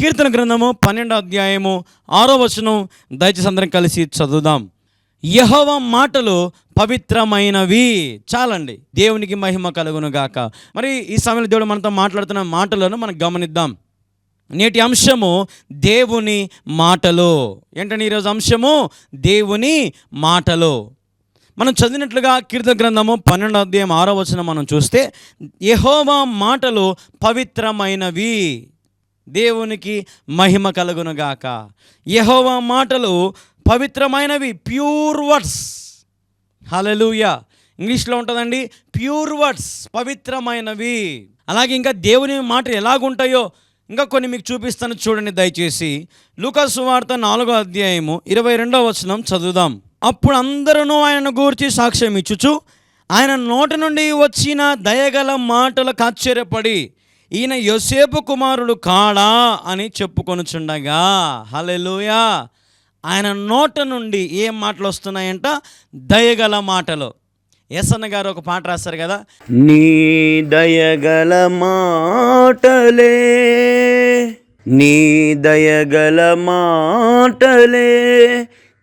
కీర్తన గ్రంథము పన్నెండో అధ్యాయము ఆరో వచనం దయచేసి అందరం కలిసి చదువుదాం. యహోవ మాటలు పవిత్రమైనవి. చాలండి. దేవునికి మహిమ కలుగును గాక. మరి ఈ సమయంలో దేవుడు మనతో మాట్లాడుతున్న మాటలను మనం గమనిద్దాం. నేటి అంశము దేవుని మాటలు. ఏంటంటే ఈరోజు అంశము? దేవుని మాటలు. మనం చదివినట్లుగా కీర్తన గ్రంథము పన్నెండో అధ్యాయం ఆరో వచనం మనం చూస్తే యహోవా మాటలు పవిత్రమైనవి. దేవునికి మహిమ కలుగునుగాక. యెహోవా మాటలు పవిత్రమైనవి ప్యూర్ వర్డ్స్. హలలుయా ఇంగ్లీష్లో ఉంటుందండి ప్యూర్ వర్డ్స్ పవిత్రమైనవి. అలాగే ఇంకా దేవుని మాటలు ఎలాగుంటాయో ఇంకా కొన్ని మీకు చూపిస్తాను చూడండి దయచేసి. లూకాసు వార్త నాలుగో అధ్యాయము ఇరవై రెండవ వచనం చదువుదాం. అప్పుడు అందరూ ఆయనను గూర్చి సాక్ష్యం ఇచ్చుచు ఆయన నోటి నుండి వచ్చిన దయగల మాటలకు ఆశ్చర్యపడి ఈయన యోసేపు కుమారుడు కాడా అని చెప్పుకొనుచుండగా హలెలుయా ఆయన నోట నుండి ఏం మాటలు వస్తున్నాయంట? దయగల మాటలు. ఎస్ఎన్ గారు ఒక పాట రాస్తారు కదా? నీ దయగల మాటలే నీ దయగల మాటలే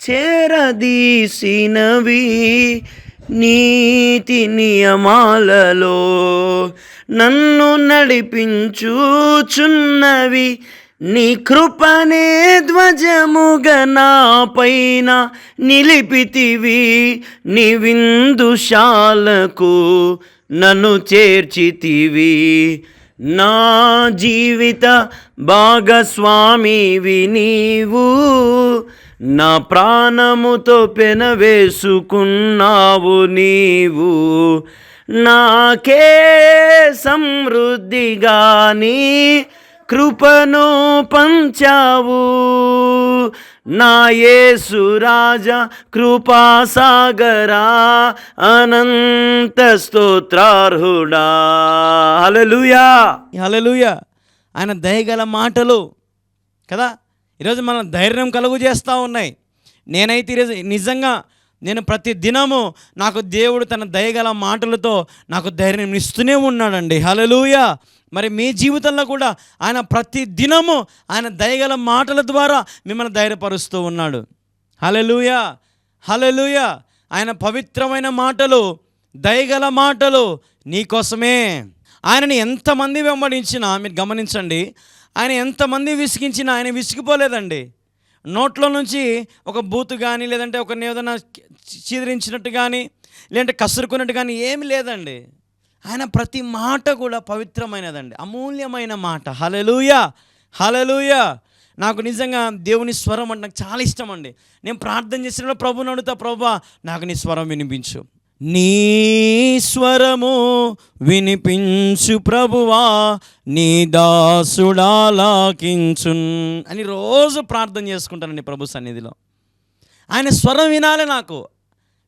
చేరదీసినవి. నీతి నియమాలలో నన్ను నడిపించుచున్నవి నీ కృపనే ధ్వజముగా నా పైన నిలిపితివి. నీ విందుశాలకు నన్ను చేర్చితివి. నా జీవిత భాగస్వామివి నీవు. నా ప్రాణముతో పెనవేసుకున్నావు నీవు. నాకే సమృద్ధిగాని కృపను పంచావు. నా యేసురాజ కృపాసాగరా అనంత స్తోత్రార్హుడా. హలలుయా హలలుయ ఆయన దయగల మాటలు కదా? ఈరోజు మనం ధైర్యం కలుగు చేస్తూ ఉన్నాయి. నేనైతే ఈరోజు నిజంగా నేను ప్రతి దినము నాకు దేవుడు తన దయగల మాటలతో నాకు ధైర్యం ఇస్తూనే ఉన్నాడండి. హలలుయ మరి మీ జీవితంలో కూడా ఆయన ప్రతి దినము ఆయన దయగల మాటల ద్వారా మిమ్మల్ని ధైర్యపరుస్తూ ఉన్నాడు. హలలుయ హలలుయ ఆయన పవిత్రమైన మాటలు దయగల మాటలు నీకోసమే ఆయనని ఎంతమంది వెంబడించినా మీరు గమనించండి ఆయన ఎంతమంది విసిగించినా ఆయన విసిగిపోలేదండి. నోట్లో నుంచి ఒక బూతు కానీ లేదంటే ఒక ఏదైనా చీదరించినట్టు కానీ లేదంటే కసురుకున్నట్టు కానీ ఏమి లేదండి. ఆయన ప్రతి మాట కూడా పవిత్రమైనదండి. అమూల్యమైన మాట. హలలుయ హలలుయ నాకు నిజంగా దేవుని స్వరం అంటే నాకు చాలా ఇష్టం అండి. నేను ప్రార్థన చేసినప్పుడు ప్రభుని అడుగుతా ప్రభా నాకు నీ స్వరం వినిపించు. నీ స్వరము వినిపించు ప్రభువా నీ దాసుడాలాకించున్ అని రోజు ప్రార్థన చేసుకుంటానండి ప్రభు సన్నిధిలో. ఆయన స్వరం వినాలి నాకు.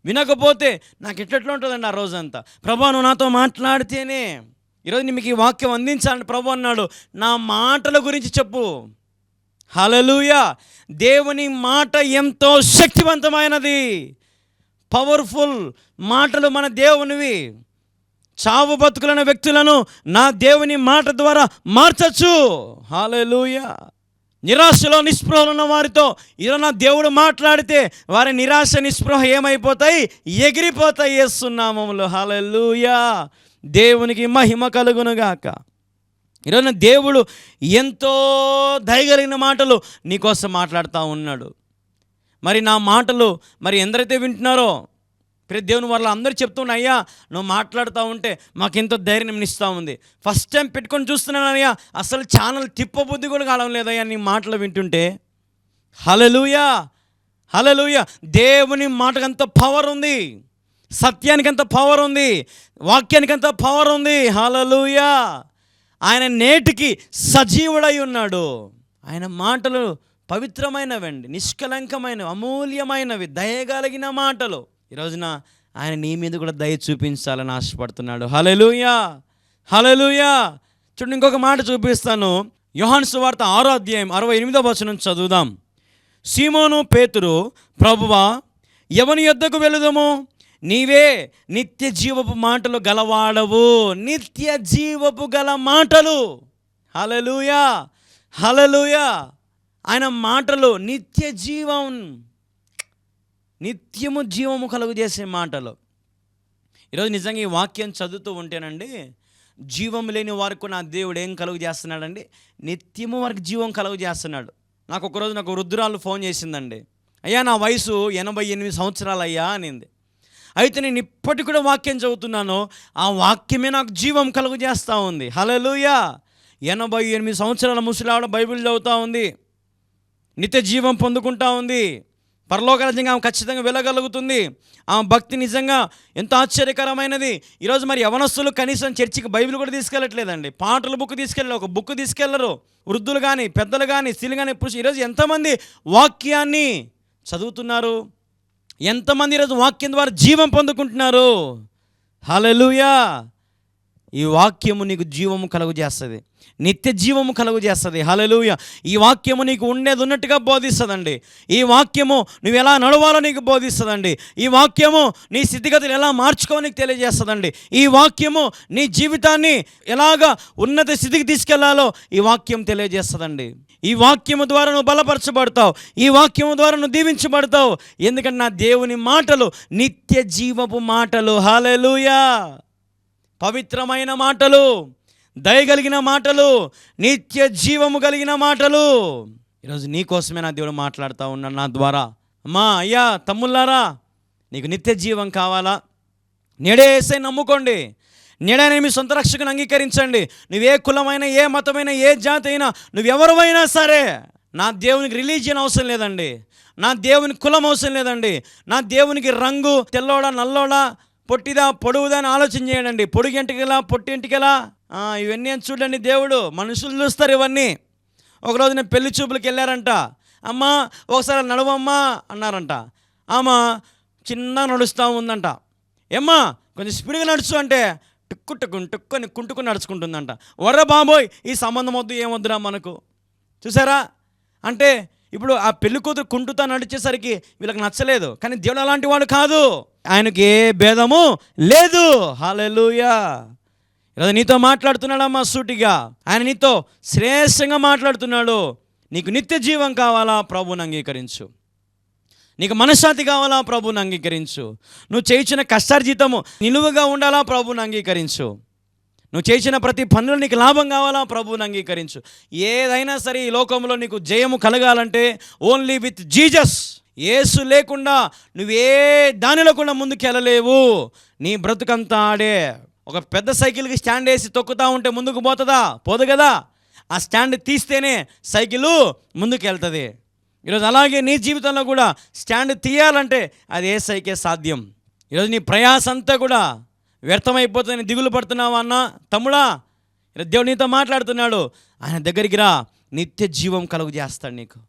వినకపోతే నాకు ఎట్లెట్లా ఉంటుందండి ఆ రోజంతా? ప్రభా నువ్వు నాతో మాట్లాడితేనే ఈరోజు నేను మీకు ఈ వాక్యం అందించాలని ప్రభు అన్నాడు. నా మాటల గురించి చెప్పు. హలలుయ దేవుని మాట ఎంతో శక్తివంతమైనది. పవర్ఫుల్ మాటలు మన దేవునివి. చావు బతుకులైన వ్యక్తులను నా దేవుని మాట ద్వారా మార్చచ్చు. హాలూయ నిరాశలో నిస్పృహలు ఉన్న వారితో ఇలా నా దేవుడు మాట్లాడితే వారి నిరాశ నిస్పృహ ఏమైపోతాయి? ఎగిరిపోతాయి వేస్తున్నామములు హాలూయ దేవునికి మహిమ కలుగునుగాక ఈరోజు దేవుడు ఎంతో దయగలిగిన మాటలు నీకోసం మాట్లాడుతూ ఉన్నాడు. మరి నా మాటలు మరి ఎందరైతే వింటున్నారో ప్రతి దేవుని వాళ్ళ అందరూ చెప్తున్నా అయ్యా నువ్వు మాట్లాడుతూ ఉంటే మాకు ఎంతో ధైర్యం ఇస్తూ ఉంది. ఫస్ట్ టైం పెట్టుకొని చూస్తున్నాను అయ్యా అసలు ఛానల్ తిప్పబుద్ధి కూడా కావడం లేదయ్యా నీ మాటలు వింటుంటే. హలలుయా హలలుయ దేవుని మాటకు అంత పవర్ ఉంది. సత్యానికి అంత పవర్ ఉంది. వాక్యానికి అంత పవర్ ఉంది. హలలుయా ఆయన నేటికి సజీవుడై ఉన్నాడు. ఆయన మాటలు పవిత్రమైనవండి నిష్కలంకమైనవి అమూల్యమైనవి దయగలిగిన మాటలు. ఈ రోజున ఆయన నీ మీద కూడా దయ చూపించాలని ఆశపడుతున్నాడు. హలలుయా హలలుయా చూడండి ఇంకొక మాట చూపిస్తాను. యోహాన్ సువార్త ఆరో అధ్యాయం అరవై ఎనిమిదో వచనం చదువుదాం. సీమోను పేతురు ప్రభువా ఎవని యొద్దకు వెళుదము? నీవే నిత్య జీవపు మాటలు గలవాడవు. నిత్య జీవపు గల మాటలు. హలలుయా హలలుయా ఆయన మాటలు నిత్య జీవం నిత్యము జీవము కలుగు చేసే మాటలు. ఈరోజు నిజంగా ఈ వాక్యం చదువుతూ ఉంటేనండి జీవం లేని వారికి నా దేవుడు ఏం కలుగు చేస్తున్నాడండి నిత్యము వారికి జీవం కలుగు చేస్తున్నాడు నాకు ఒకరోజు నాకు రుద్రాలు ఫోన్ చేసిందండి. అయ్యా నా వయసు ఎనభై ఎనిమిది సంవత్సరాలు అయ్యా అనింది. అయితే నేను ఇప్పటికి కూడా వాక్యం చదువుతున్నాను. ఆ వాక్యమే నాకు జీవం కలుగు చేస్తూ ఉంది. హలలుయా ఎనభై ఎనిమిది సంవత్సరాల ముసలావిడ బైబిల్ చదువుతూ ఉంది. నిత్య జీవం పొందుకుంటా ఉంది. పరలోక రాజ్యంగా ఆమె ఖచ్చితంగా వెళ్ళగలుగుతుంది. ఆమె భక్తి నిజంగా ఎంత ఆశ్చర్యకరమైనది. ఈరోజు మరి యవనస్తులు కనీసం చర్చికి బైబిల్ కూడా తీసుకెళ్ళట్లేదండి. పాటల బుక్ తీసుకెళ్ళరు ఒక బుక్ తీసుకెళ్ళరు వృద్ధులు కానీ పెద్దలు కానీ స్త్రీలు కానీ పురుషులు. ఈరోజు ఎంతమంది వాక్యాన్ని చదువుతున్నారు? ఎంతమంది ఈరోజు వాక్యం ద్వారా జీవం పొందుకుంటున్నారు? హలలుయా ఈ వాక్యము నీకు జీవము కలుగు చేస్తుంది నిత్య జీవము కలుగు చేస్తుంది. హలలుయ ఈ వాక్యము నీకు ఉండేది ఉన్నట్టుగా బోధిస్తుందండి. ఈ వాక్యము నువ్వు ఎలా నడవాలో నీకు బోధిస్తుందండి. ఈ వాక్యము నీ స్థితిగతులు ఎలా మార్చుకో నీకు తెలియజేస్తుందండి. ఈ వాక్యము నీ జీవితాన్ని ఎలాగా ఉన్నత స్థితికి తీసుకెళ్ళాలో ఈ వాక్యం తెలియజేస్తుందండి. ఈ వాక్యము ద్వారా నువ్వు బలపరచబడతావు. ఈ వాక్యము ద్వారా నువ్వు దీవించబడతావు. ఎందుకంటే నా దేవుని మాటలు నిత్య జీవపు మాటలు. హాలెలూయా పవిత్రమైన మాటలు. దయగలిగిన మాటలు నిత్య జీవము కలిగిన మాటలు. ఈరోజు నీ కోసమే నా దేవుడు మాట్లాడుతూ ఉన్నాడు నా ద్వారా. అమ్మా అయ్యా తమ్ముళ్ళారా నీకు నిత్య జీవం కావాలా? నేడే వేసే నమ్ముకోండి. నేడైనా మీ సొంత రక్షకుని అంగీకరించండి. నువ్వే కులమైన ఏ మతమైన ఏ జాతి అయినా నువ్వెవరమైనా సరే నా దేవునికి రిలీజియన్ అవసరం లేదండి. నా దేవునికి కులం అవసరం లేదండి. నా దేవునికి రంగు తెల్లోడా నల్లోడా పొట్టిదా పొడువుదా అని ఆలోచన చేయండి. పొడుగు ఎంటికెలా పొట్టి ఇవన్నీ అని చూడండి దేవుడు. మనుషులు చూస్తారు ఇవన్నీ. ఒకరోజు నేను పెళ్ళి చూపులకు వెళ్ళారంట. అమ్మా ఒకసారి నడవమ్మా అన్నారంట. ఆమె చిన్న నడుస్తూ ఉందంట. ఏమ్మా కొంచెం స్పీడ్గా నడుచు అంటే టుక్కు టుక్కు టుక్కుని కుంటుకుని నడుచుకుంటుందంట. వర్ర బాబోయ్ ఈ సంబంధం వద్దు ఏమొద్దురా మనకు? చూసారా? అంటే ఇప్పుడు ఆ పెళ్ళి కూతురు కుంటుతా నడిచేసరికి వీళ్ళకి నచ్చలేదు. కానీ దేవుడు అలాంటి వాడు కాదు. ఆయనకి ఏ భేదము లేదు. హాలెలూయా ఈరోజు నీతో మాట్లాడుతున్నాడమ్మా సూటిగా. ఆయన నీతో శ్రేష్టంగా మాట్లాడుతున్నాడు. నీకు నిత్య జీవం కావాలా? ప్రభుని అంగీకరించు. నీకు మనశ్శాంతి కావాలా? ప్రభుని అంగీకరించు. నువ్వు చేయించిన కష్టార్జితము నిలువుగా ఉండాలా? ప్రభుని అంగీకరించు. నువ్వు చేసిన ప్రతి పనులు నీకు లాభం కావాలా? ప్రభువుని అంగీకరించు. ఏదైనా సరే ఈ లోకంలో నీకు జయము కలగాలంటే ఓన్లీ విత్ జీజస్ ఏసు లేకుండా నువ్వే దానిలో కూడా ముందుకు వెళ్ళలేవు నీ బ్రతుకంతా ఆడే. ఒక పెద్ద సైకిల్కి స్టాండ్ వేసి తొక్కుతా ఉంటే ముందుకు పోతుందా? పోదు కదా. ఆ స్టాండ్ తీస్తేనే సైకిల్ ముందుకు వెళ్తుంది ఈరోజు అలాగే నీ జీవితంలో కూడా స్టాండ్ తీయాలంటే అది ఏ సైకే సాధ్యం? ఈరోజు నీ ప్రయాస అంతా కూడా వ్యర్థమైపోతుందని దిగులు పడుతున్నావా అన్న? తమ్ముడా దేవుడు నీతో మాట్లాడుతున్నాడు. ఆయన దగ్గరికి రా. నిత్య జీవం కలుగు చేస్తాడు నీకు.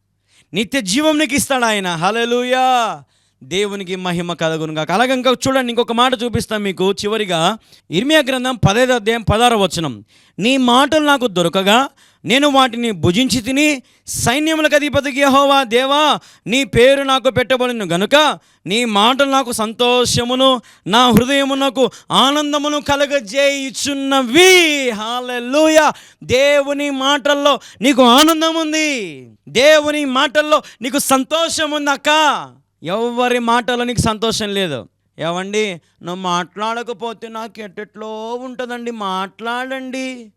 నిత్య జీవం నీకు ఇస్తాడు ఆయన. హలలుయా దేవునికి మహిమ కలగునుగా అలాగే ఇంకా చూడండి ఇంకొక మాట చూపిస్తాను మీకు. చివరిగా ఇర్మియా గ్రంథం పదైదు అధ్యాయం పదార వచనం. నీ మాటలు నాకు దొరకగా నేను వాటిని భుజించి తిని సైన్యములకు అధిపతికి యెహోవా దేవా నీ పేరు నాకు పెట్టబడిను గనుక నీ మాటలు నాకు సంతోషమును నా హృదయమునకు ఆనందమును కలగజేయుచున్నవి. హాలూయ దేవుని మాటల్లో నీకు ఆనందం ఉంది దేవుని మాటల్లో నీకు సంతోషం ఉంది అక్క. ఎవరి మాటలో నీకు సంతోషం లేదు. ఏవండి? నువ్వు మాట్లాడకపోతే నాకు ఎట్టెట్లో ఉంటుందండి? మాట్లాడండి.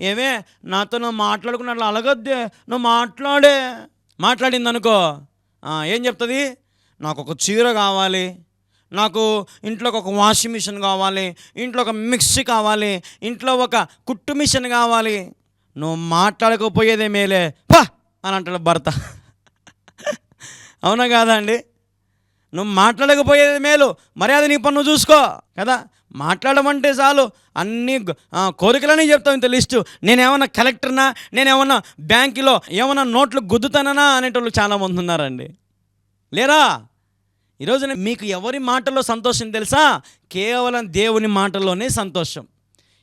ఏమే? నాతో నువ్వు మాట్లాడుకున్నట్లు అలగద్దే. నువ్వు మాట్లాడే. మాట్లాడింది అనుకో ఏం చెప్తుంది? నాకు ఒక చీర కావాలి. నాకు ఇంట్లోకి ఒక వాషింగ్ మిషన్ కావాలి. ఇంట్లో ఒక మిక్సీ కావాలి. ఇంట్లో ఒక కుట్టు మిషన్ కావాలి. నువ్వు మాట్లాడకపోయేదే మేలే. పా! అని అంటాడు భర్త. అవునా కాదా అండి? నువ్వు మాట్లాడకపోయేది మేలు. మర్యాద నీ పన్ను చూసుకో. కదా? మాట్లాడమంటే చాలు. అన్ని కోరికలని చెప్తావు ఇంత లిస్టు. నేనేమన్నా కలెక్టర్నా? నేనేమన్నా బ్యాంకులో ఏమన్నా నోట్లు గుద్దుతానా అనేటోళ్ళు చాలామంది ఉన్నారండి. లేరా? ఈరోజున మీకు ఎవరి మాటల్లో సంతోషం తెలుసా? కేవలం దేవుని మాటల్లోనే సంతోషం.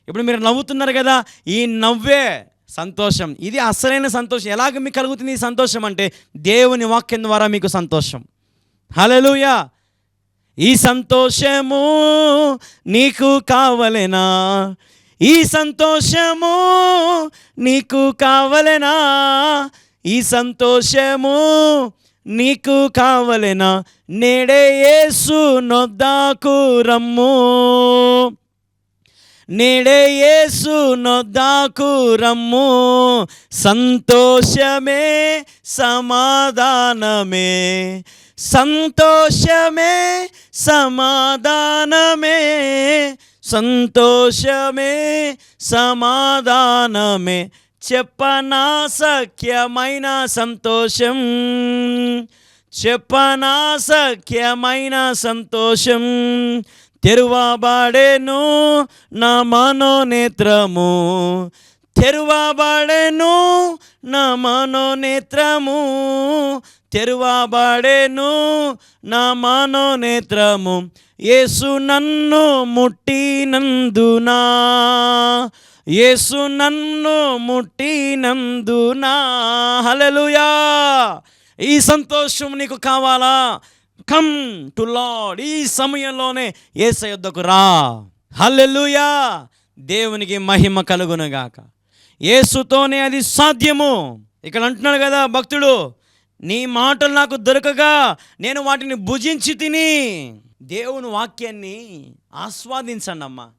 ఇప్పుడు మీరు నవ్వుతున్నారు కదా ఈ నవ్వే సంతోషం. ఇది అసలైన సంతోషం. ఎలాగ మీకు కలుగుతుంది ఈ సంతోషం అంటే దేవుని వాక్యం ద్వారా మీకు సంతోషం. హలలుయా ఈ సంతోషము నీకు కావలెనా? ఈ సంతోషము నీకు కావలెనా? ఈ సంతోషము నీకు కావలెనా? నేడే యేసు నొద్దాకు రమ్ము. నేడే యేసు నొద్దాకు రమ్ము. సంతోషమే సమాధానమే. సంతోషమే సమాధానమే సంతోషమే సమాధానమే. చెప్పనా సఖ్యమైన సంతోషం చెప్పనా సఖ్యమైన సంతోషం. తెరువబడేను నా మనోనేత్రము తెరువబడేను నా మనోనేత్రము తెరువబడేను నా మానో నేత్రము యేసు నన్ను ముట్టినందునా? యేసు నన్ను ముట్టినందునా? హలలుయా ఈ సంతోషం నీకు కావాలా? కమ్ టు లాడ్ ఈ సమయంలోనే ఏస యుద్ధకు రా. హల్లెలుయా! దేవునికి మహిమ కలుగునుగాక. యేసుతోనే అది సాధ్యము. ఇక్కడ అంటున్నాడు కదా భక్తుడు నీ మాటలు నాకు దొరకగా నేను వాటిని భుజించి తిని. దేవుని వాక్యాన్ని ఆస్వాదించండి అమ్మ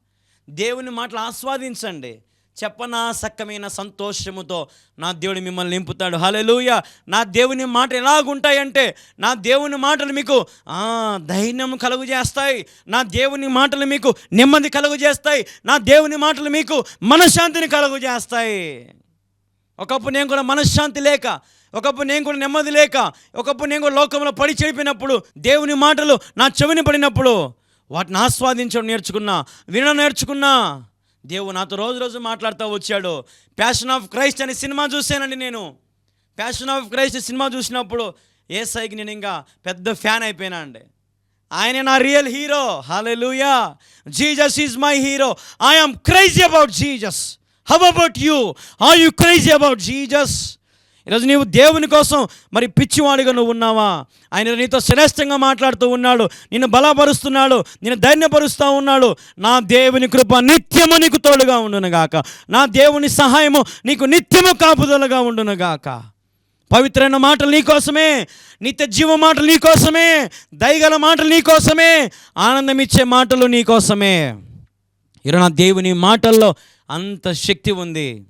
దేవుని మాటలు ఆస్వాదించండి. చెప్పనా సక్కమైన సంతోషముతో నా దేవుడు మిమ్మల్ని నింపుతాడు. హలెలూయ నా దేవుని మాట ఎలాగుంటాయంటే నా దేవుని మాటలు మీకు ఆ, ధైర్యం కలుగు చేస్తాయి. నా దేవుని మాటలు మీకు నెమ్మది కలుగు చేస్తాయి. నా దేవుని మాటలు మీకు మనశ్శాంతిని కలుగు చేస్తాయి. ఒకప్పుడు నేను కూడా మనశ్శాంతి లేక ఒకప్పుడు నేను కూడా నెమ్మది లేక ఒకప్పుడు నేను కూడా లోకంలో పడి చెడిపోయినప్పుడు దేవుని మాటలు నా చెవిని పడినప్పుడు వాటిని ఆస్వాదించడం నేర్చుకున్నా వినడం నేర్చుకున్నా దేవుడు నాతో రోజు రోజు మాట్లాడుతూ వచ్చాడు. ప్యాషన్ ఆఫ్ క్రైస్ట్ అనే సినిమా చూశానండి నేను. ప్యాషన్ ఆఫ్ క్రైస్ట్ సినిమా చూసినప్పుడు ఏ సైకి నేను ఇంకా పెద్ద ఫ్యాన్ అయిపోయినా అండి ఆయన నా real hero hallelujah Jesus is my hero I'm crazy about Jesus how about you are you crazy about Jesus ఈరోజు నీవు దేవుని కోసం మరి పిచ్చివాడిగా నువ్వు ఉన్నావా? ఆయన నీతో శ్రేష్టంగా మాట్లాడుతూ ఉన్నాడు నిన్ను బలపరుస్తున్నాడు నిన్ను ధైర్యపరుస్తూ ఉన్నాడు. నా దేవుని కృప నిత్యము నీకు తోడుగా ఉండునుగాక. నా దేవుని సహాయము నీకు నిత్యము కాపుదలగా ఉండునుగాక. పవిత్రమైన మాటలు నీకోసమే నిత్య జీవ మాటలు నీకోసమే దయగల మాటలు నీకోసమే ఆనందం ఇచ్చే మాటలు నీకోసమే ఈరోజు నా దేవుని మాటల్లో అంత శక్తి ఉంది.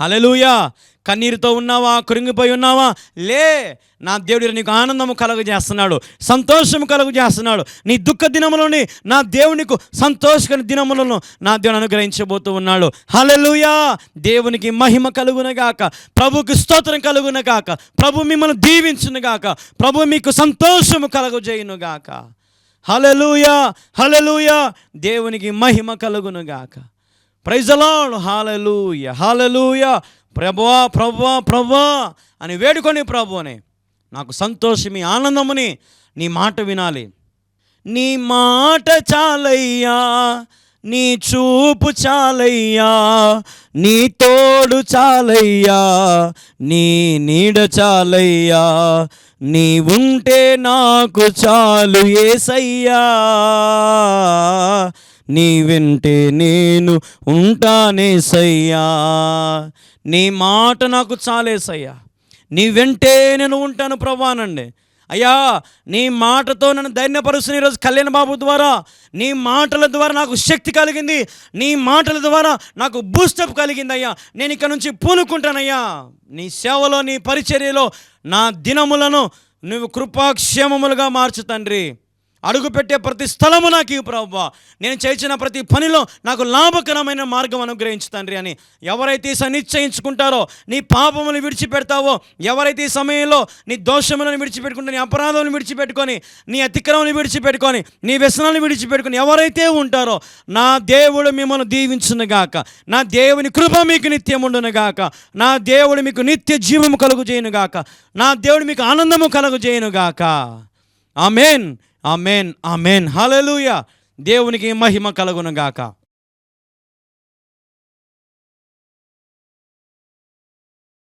హలలుయా కన్నీరుతో ఉన్నావా? కృంగిపోయి ఉన్నావా? లే నా దేవుడు నీకు ఆనందము కలుగు చేస్తున్నాడు సంతోషము కలుగు చేస్తున్నాడు నీ దుఃఖ దినములోని నా దేవునికి సంతోషకర దినములను నా దేవుని అనుగ్రహించబోతూ ఉన్నాడు. హలలుయా దేవునికి మహిమ కలుగునగాక ప్రభుకి స్తోత్రం కలుగునగాక ప్రభు మిమ్మల్ని దీవించునుగాక ప్రభు మీకు సంతోషము కలుగుజేయునుగాక హలలుయా హలలుయా దేవునికి మహిమ కలుగునుగాక గాక. అలాడ్ హాలలుయ హాలెలూయ ప్రభువా ప్రభువా ప్రభువా అని వేడుకొని ప్రభువని. నాకు సంతోషమి ఆనందముని నీ మాట వినాలి. నీ మాట చాలయ్యా నీ చూపు చాలయ్యా నీ తోడు చాలయ్యా నీ నీడ చాలయ్యా నీ ఉంటే నాకు చాలు ఏసయ్యా. నీ వెంటే నేను ఉంటానేసయ్యా నీ మాట నాకు చాలేసయ్యా నీ వెంటే నేను ఉంటాను ప్రవ్వానండి అయ్యా నీ మాటతో నన్ను ధైర్యపరుస్తున్న ఈరోజు కళ్యాణ్ బాబు ద్వారా నీ మాటల ద్వారా నాకు శక్తి కలిగింది. నీ మాటల ద్వారా నాకు బూస్టప్ కలిగింది అయ్యా. నేను ఇక్కడ నుంచి పూనుకుంటానయ్యా. నీ సేవలో నీ పరిచర్యలో నా దినములను నువ్వు కృపాక్షేమములుగా మార్చు తండ్రి. అడుగుపెట్టే ప్రతి స్థలము నాకు ఇవ్వు నేను చేసిన ప్రతి పనిలో నాకు లాభకరమైన మార్గం అనుగ్రహించు తండ్రి అని ఎవరైతే సనిశ్చయించుకుంటారో నీ పాపములను విడిచిపెడతావో ఎవరైతే ఈ సమయంలో నీ దోషములను విడిచిపెట్టుకుంటే నీ అపరాధములను విడిచిపెట్టుకొని నీ అతిక్రమను విడిచిపెట్టుకొని నీ వ్యసనాలను విడిచిపెట్టుకొని ఎవరైతే ఉంటారో నా దేవుడు మిమ్మల్ని దీవించునుగాక. నా దేవుని కృప మీకు నిత్యం ఉండునుగాక. నా దేవుడు మీకు నిత్య జీవము కలుగు చేయనుగాక. నా దేవుడు మీకు ఆనందము కలుగు చేయనుగాక. ఆమెన్. Amen amen. హలలుయ దేవునికి మహిమ కలుగునుగాక.